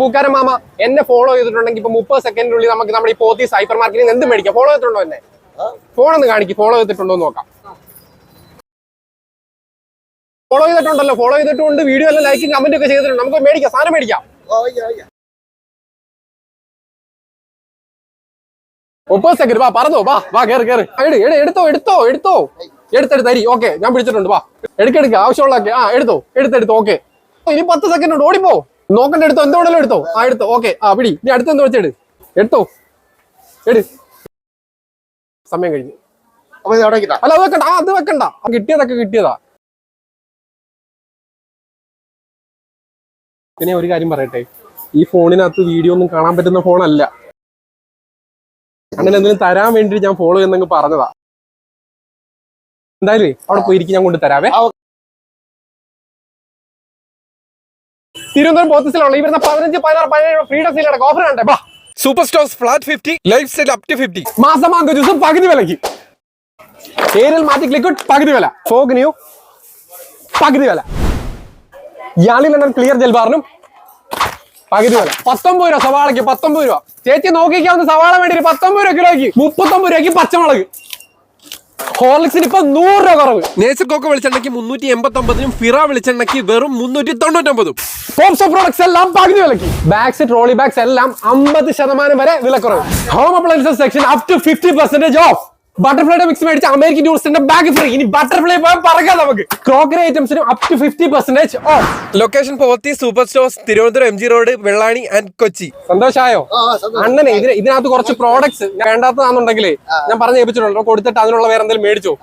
പൂക്കാരൻ mama എന്നെ follow ചെയ്തിട്ടുണ്ടെങ്കിൽ ഇപ്പൊ മുപ്പത് സെക്കൻഡിനുള്ളിൽ നമുക്ക് നമ്മുടെ ഈ പോത്തി സൈപ്പർ മാർക്കറ്റിൽ നിന്ന് എന്ത് മേടിക്കാം? ഫോളോ ചെയ്തിട്ടുണ്ടോ എന്നെ? ഫോൺ ഒന്ന് കാണിക്കും ഫോളോ ചെയ്തിട്ടുണ്ടോ എന്ന് നോക്കാം. ഫോളോ ചെയ്തിട്ടുണ്ടല്ലോ ഫോളോ ചെയ്തിട്ടുണ്ട്. വീഡിയോ എല്ലാം ലൈക്കും കമന്റ് ഒക്കെ ചെയ്തിട്ടുണ്ട്. നമുക്ക് മേടിക്കാം സാധനം മേടിക്കാം. മുപ്പത് സെക്കൻഡ് വാ പറഞ്ഞോ വാ വാ കേറ് കേറ്. എട് എടുത്തോ എടുത്തോ എടുത്തോ. എടുത്തെടുത്ത് തരി ഓക്കെ ഞാൻ പിടിച്ചിട്ടുണ്ട് വാ. എടുക്കെടുക്ക ആവശ്യമുള്ളതൊക്കെ ആ എടുത്തോ എടുത്തെടുത്തോ ഓക്കെ ഇനി പത്ത് സെക്കൻഡ് ഉണ്ട് ഓടിപ്പോ. നോക്കണ്ട എടുത്തോ. എന്തോടല്ലോ എടുത്തോ. ആ എടുത്തോ. ഓക്കെ. ആ പിടി. ഇനി അടുത്തെന്തോ വെച്ചെടു എടുത്തോ. എടു. സമയം കഴിഞ്ഞു. അല്ല അത് വെക്കണ്ട. ആ അത് വെക്കണ്ട. കിട്ടിയതൊക്കെ കിട്ടിയതാ. പിന്നെ ഒരു കാര്യം പറയട്ടെ. ഈ ഫോണിനകത്ത് വീഡിയോ ഒന്നും കാണാൻ പറ്റുന്ന ഫോണല്ല. അങ്ങനെ എന്തെങ്കിലും തരാൻ വേണ്ടി ഞാൻ ഫോളോ ചെയ്യുന്നെങ്കിൽ പറഞ്ഞതാ. എന്തായാലും അവിടെ പോയിരിക്കും ഞാൻ കൊണ്ട് തരാവേ. തിരുവനന്തപുരം പോത്തസിലുള്ള ഈ വരുന്ന പതിനഞ്ച് പതിനാറ് പതിനേഴ് ഫ്രീഡം സീലൊക്കെ ഓഫർ കണ്ടേ ബാ. Super stores flat fifty lifestyle up to fifty മാസം മാങ്ക ജ്യൂസും പകുതി വിലക്ക് ഏരിയൽ മാറ്റിക് ലിക്വിഡ് പകുതി വില. ഫോഗ് ന്യൂ പകുതി വില. യാളി ലണ്ടൻ ക്ലിയർ ജെൽ ബാറിനും പകുതി വില. പത്തൊമ്പത് രൂപ സവാളയ്ക്ക് പത്തൊമ്പത് രൂപ. ചേച്ചി നോക്കിക്കാവുന്ന സവാള വേണ്ടി പത്തൊമ്പത് രൂപ കിലോയ്ക്ക്. മുപ്പത്തൊമ്പത് രൂപയ്ക്ക് പച്ചമുളക്. ഹോർലിക്സിന് ഇപ്പൊ നൂറ് രൂപ കുറവ്. നേച്ചർ കോക്ക് വെളിച്ചെണ്ണയ്ക്ക് മുന്നൂറ്റി എൺപത്തി ഒമ്പതിനും ഫിറ വെളിച്ചെണ്ണയ്ക്ക് വെറും മുന്നൂറ്റി തൊണ്ണൂറ്റൊമ്പതും പോപ്സോ പ്രോഡക്ട്സ് എല്ലാം പകുതി വിലക്ക് ബാഗ്സ് ട്രോളി ബാഗ്സ് എല്ലാം അമ്പത് ശതമാനം വരെ വിലക്കുറവ്. Home appliances section up to fifty percentage off ബട്ടർഫ്ലൈയുടെ mix മേടിച്ച അമേരിക്കൻ ടൂറിസ്റ്റിന്റെ ബാഗ് ഫ്രീ ഇനി ബട്ടർഫ്ലൈ പോയാൽ പറക്കാം നമുക്ക്. Crockery ഐറ്റംസിനും up to fifty percentage off location Pothys super stores Thiruvananthapuram M G road Vellani and Kochi. സന്തോഷമായോ ആ, സന്തോഷം. അണ്ണനെ ഇതിന് ഇതിനകത്ത് കുറച്ച് പ്രോഡക്ട്സ് വേണ്ടാത്തതാണെന്നുണ്ടെങ്കിൽ ഞാൻ പറഞ്ഞു ഏൽപ്പിച്ചിട്ടുണ്ടോ കൊടുത്തിട്ട് അതിനുള്ള വേറെ എന്തെങ്കിലും മേടിച്ചോ?